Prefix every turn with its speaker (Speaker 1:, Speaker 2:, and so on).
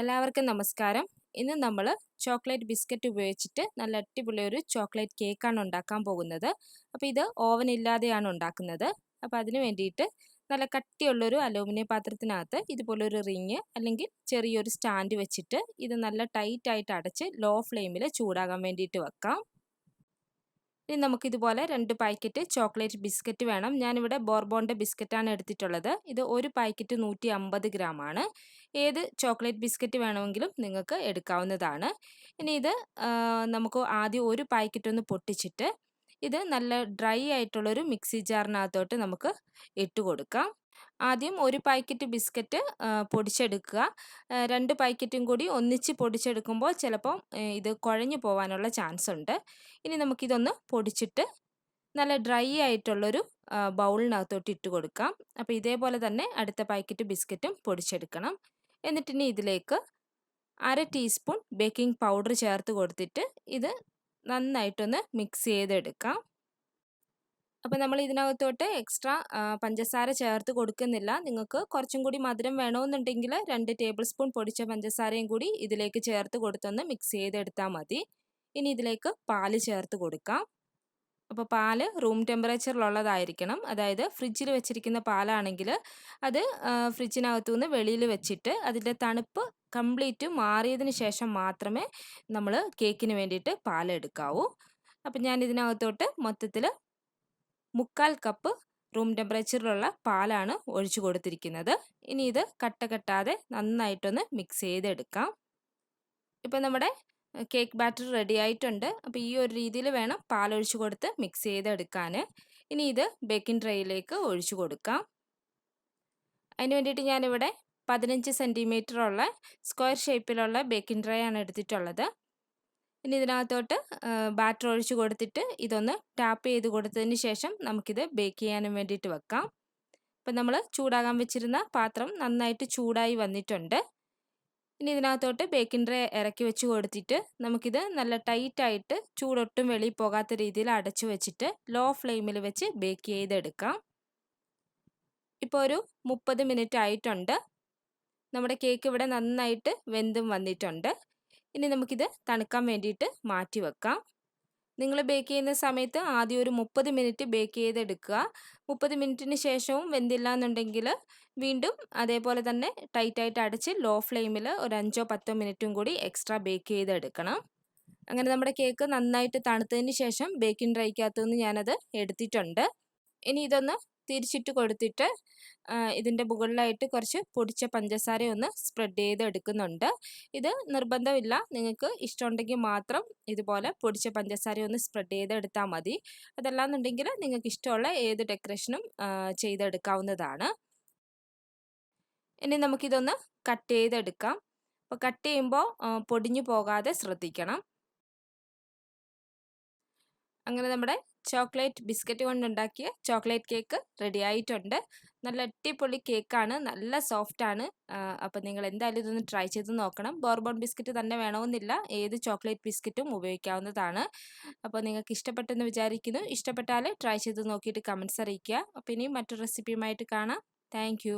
Speaker 1: എല്ലാവർക്കും നമസ്കാരം. ഇന്ന് നമ്മൾ ചോക്ലേറ്റ് ബിസ്ക്കറ്റ് ഉപയോഗിച്ചിട്ട് നല്ല അടിപൊളി ഒരു ചോക്ലേറ്റ് കേക്കാണ് ഉണ്ടാക്കാൻ പോകുന്നത്. അപ്പോൾ ഇത് ഓവൻ ഇല്ലാതെയാണ് ഉണ്ടാക്കുന്നത്. അപ്പോൾ അതിന് വേണ്ടിയിട്ട് നല്ല കട്ടിയുള്ളൊരു അലൂമിനിയം പാത്രത്തിനകത്ത് ഇതുപോലൊരു റിങ് അല്ലെങ്കിൽ ചെറിയൊരു സ്റ്റാൻഡ് വെച്ചിട്ട് ഇത് നല്ല ടൈറ്റായിട്ട് അടച്ച് ലോ ഫ്ലെയിമിൽ ചൂടാകാൻ വേണ്ടിയിട്ട് വെക്കാം. ഇനി നമുക്കിതുപോലെ രണ്ട് പാക്കറ്റ് ചോക്ലേറ്റ് ബിസ്ക്കറ്റ് വേണം. ഞാനിവിടെ ബോർബോണിന്റെ ബിസ്ക്കറ്റാണ് എടുത്തിട്ടുള്ളത്. ഇത് ഒരു പാക്കറ്റ് നൂറ്റി അമ്പത് ഗ്രാമാണ്. ഏത് ചോക്ലേറ്റ് ബിസ്ക്കറ്റ് വേണമെങ്കിലും നിങ്ങൾക്ക് എടുക്കാവുന്നതാണ്. ഇനി ഇത് നമുക്ക് ആദ്യം ഒരു പാക്കറ്റ് ഒന്ന് പൊട്ടിച്ചിട്ട് ഇത് നല്ല ഡ്രൈ ആയിട്ടുള്ളൊരു മിക്സി ജാറിനകത്തോട്ട് നമുക്ക് ഇട്ട് കൊടുക്കാം. ആദ്യം ഒരു പാക്കറ്റ് ബിസ്ക്കറ്റ് പൊടിച്ചെടുക്കുക. രണ്ട് പാക്കറ്റും കൂടി ഒന്നിച്ച് പൊടിച്ചെടുക്കുമ്പോൾ ചിലപ്പം ഇത് കുഴഞ്ഞു പോകാനുള്ള ചാൻസ് ഉണ്ട്. ഇനി നമുക്കിതൊന്ന് പൊടിച്ചിട്ട് നല്ല ഡ്രൈ ആയിട്ടുള്ളൊരു ബൗളിനകത്തോട്ട് ഇട്ട് കൊടുക്കാം. അപ്പോൾ ഇതേപോലെ തന്നെ അടുത്ത പാക്കറ്റ് ബിസ്ക്കറ്റും പൊടിച്ചെടുക്കണം. എന്നിട്ടിനി ഇതിലേക്ക് അര ടീസ്പൂൺ ബേക്കിംഗ് പൗഡർ ചേർത്ത് കൊടുത്തിട്ട് ഇത് നന്നായിട്ടൊന്ന് മിക്സ് ചെയ്തെടുക്കാം. അപ്പോൾ നമ്മൾ ഇതിനകത്തോട്ട് എക്സ്ട്രാ പഞ്ചസാര ചേർത്ത് കൊടുക്കുന്നില്ല. നിങ്ങൾക്ക് കുറച്ചും കൂടി മധുരം വേണമെന്നുണ്ടെങ്കിൽ രണ്ട് ടേബിൾ സ്പൂൺ പൊടിച്ച പഞ്ചസാരയും കൂടി ഇതിലേക്ക് ചേർത്ത് കൊടുത്തൊന്ന് മിക്സ് ചെയ്തെടുത്താൽ മതി. ഇനി ഇതിലേക്ക് പാൽ ചേർത്ത് കൊടുക്കാം. അപ്പോൾ പാൽ റൂം ടെമ്പറേച്ചറിലുള്ളതായിരിക്കണം അതായത് ഫ്രിഡ്ജിൽ വെച്ചിരിക്കുന്ന പാലാണെങ്കിൽ അത് ഫ്രിഡ്ജിനകത്തു നിന്ന് വെളിയിൽ വെച്ചിട്ട് അതിന്റെ തണുപ്പ് കംപ്ലീറ്റ് മാറിയതിന് ശേഷം മാത്രമേ നമ്മൾ കേക്കിന് വേണ്ടിയിട്ട് പാലെടുക്കാവൂ. അപ്പം ഞാൻ ഇതിനകത്തോട്ട് മൊത്തത്തിൽ മുക്കാൽ കപ്പ് റൂം ടെമ്പറേച്ചറിലുള്ള പാലാണ് ഒഴിച്ചു കൊടുത്തിരിക്കുന്നത്. ഇനി ഇത് കട്ട കെട്ടാതെ നന്നായിട്ടൊന്ന് മിക്സ് ചെയ്തെടുക്കാം. ഇപ്പം നമ്മുടെ കേക്ക് ബാറ്റർ റെഡി ആയിട്ടുണ്ട്. അപ്പോൾ ഈ ഒരു രീതിയിൽ വേണം പാലൊഴിച്ചു കൊടുത്ത് മിക്സ് ചെയ്തെടുക്കാൻ. ഇനി ഇത് ബേക്കിംഗ് ട്രേയിലേക്ക് ഒഴിച്ചു കൊടുക്കാം. അതിന് വേണ്ടിയിട്ട് ഞാനിവിടെ പതിനഞ്ച് സെന്റിമീറ്ററുള്ള സ്ക്വയർ ഷേപ്പിലുള്ള ബേക്കിംഗ് ട്രേ ആണ് എടുത്തിട്ടുള്ളത്. ഇനി ഇതിനകത്തോട്ട് ബാറ്റർ ഒഴിച്ച് കൊടുത്തിട്ട് ഇതൊന്ന് ടാപ്പ് ചെയ്ത് കൊടുത്തതിന് ശേഷം നമുക്കിത് ബേക്ക് ചെയ്യാനും വേണ്ടിയിട്ട് വെക്കാം. അപ്പം നമ്മൾ ചൂടാകാൻ വെച്ചിരുന്ന പാത്രം നന്നായിട്ട് ചൂടായി വന്നിട്ടുണ്ട്. ഇനി ഇതിനകത്തോട്ട് ബേക്കിംഗ് ട്രേ ഇറക്കി വെച്ച് കൊടുത്തിട്ട് നമുക്കിത് നല്ല ടൈറ്റായിട്ട് ചൂടൊട്ടും വെളിയിൽ പോകാത്ത രീതിയിൽ അടച്ചു വെച്ചിട്ട് ലോ ഫ്ലെയിമിൽ വെച്ച് ബേക്ക് ചെയ്തെടുക്കാം. ഇപ്പോൾ ഒരു മുപ്പത് മിനിറ്റ് ആയിട്ടുണ്ട്. നമ്മുടെ കേക്ക് ഇവിടെ നന്നായിട്ട് വെന്തും വന്നിട്ടുണ്ട്. ഇനി നമുക്കിത് തണുക്കാൻ വേണ്ടിയിട്ട് മാറ്റി വെക്കാം. നിങ്ങൾ ബേക്ക് ചെയ്യുന്ന സമയത്ത് ആദ്യം ഒരു മുപ്പത് മിനിറ്റ് ബേക്ക് ചെയ്തെടുക്കുക. മുപ്പത് മിനിറ്റിന് ശേഷവും വെന്തില്ല എന്നുണ്ടെങ്കിൽ വീണ്ടും അതേപോലെ തന്നെ ടൈറ്റായിട്ട് അടച്ച് ലോ ഫ്ലെയിമിൽ ഒരു അഞ്ചോ പത്തോ മിനിറ്റും കൂടി എക്സ്ട്രാ ബേക്ക് ചെയ്തെടുക്കണം. അങ്ങനെ നമ്മുടെ കേക്ക് നന്നായിട്ട് തണുത്തതിന് ശേഷം ബേക്കിംഗ് ഡ്രൈക്കകത്തു നിന്ന് ഞാനത് എടുത്തിട്ടുണ്ട്. ഇനി ഇതൊന്ന് തിരിച്ചിട്ട് കൊടുത്തിട്ട് ഇതിന്റെ മുകളിലായിട്ട് കുറച്ച് പൊടിച്ച പഞ്ചസാര ഒന്ന് സ്പ്രെഡ് ചെയ്ത് എടുക്കുന്നുണ്ട്. ഇത് നിർബന്ധമില്ല. നിങ്ങൾക്ക് ഇഷ്ടമുണ്ടെങ്കിൽ മാത്രം ഇതുപോലെ പൊടിച്ച പഞ്ചസാര ഒന്ന് സ്പ്രെഡ് ചെയ്ത് എടുത്താൽ മതി. അതല്ലാന്നുണ്ടെങ്കിൽ നിങ്ങൾക്ക് ഇഷ്ടമുള്ള ഏത് ഡെക്കറേഷനും ചെയ്തെടുക്കാവുന്നതാണ്. ഇനി നമുക്കിതൊന്ന് കട്ട് ചെയ്തെടുക്കാം. അപ്പോൾ കട്ട് ചെയ്യുമ്പോൾ പൊടിഞ്ഞു പോകാതെ ശ്രദ്ധിക്കണം. അങ്ങനെ നമ്മുടെ ചോക്ലേറ്റ് ബിസ്ക്കറ്റ് കൊണ്ടുണ്ടാക്കിയ ചോക്ലേറ്റ് കേക്ക് റെഡി ആയിട്ടുണ്ട്. നല്ല അടിപൊളി കേക്കാണ്. നല്ല സോഫ്റ്റാണ് അപ്പോൾ നിങ്ങൾ എന്തായാലും ഇതൊന്ന് ട്രൈ ചെയ്ത് നോക്കണം. ബോർബോൺ ബിസ്ക്കറ്റ് തന്നെ വേണമെന്നില്ല. ഏത് ചോക്ലേറ്റ് ബിസ്ക്കറ്റും ഉപയോഗിക്കാവുന്നതാണ്. അപ്പോൾ നിങ്ങൾക്ക് ഇഷ്ടപ്പെട്ടെന്ന് വിചാരിക്കുന്നു. ഇഷ്ടപ്പെട്ടാൽ ട്രൈ ചെയ്ത് നോക്കിയിട്ട് കമൻസ് അറിയിക്കുക. അപ്പോൾ ഇനിയും മറ്റൊരു റെസിപ്പിയുമായിട്ട് കാണാം. താങ്ക്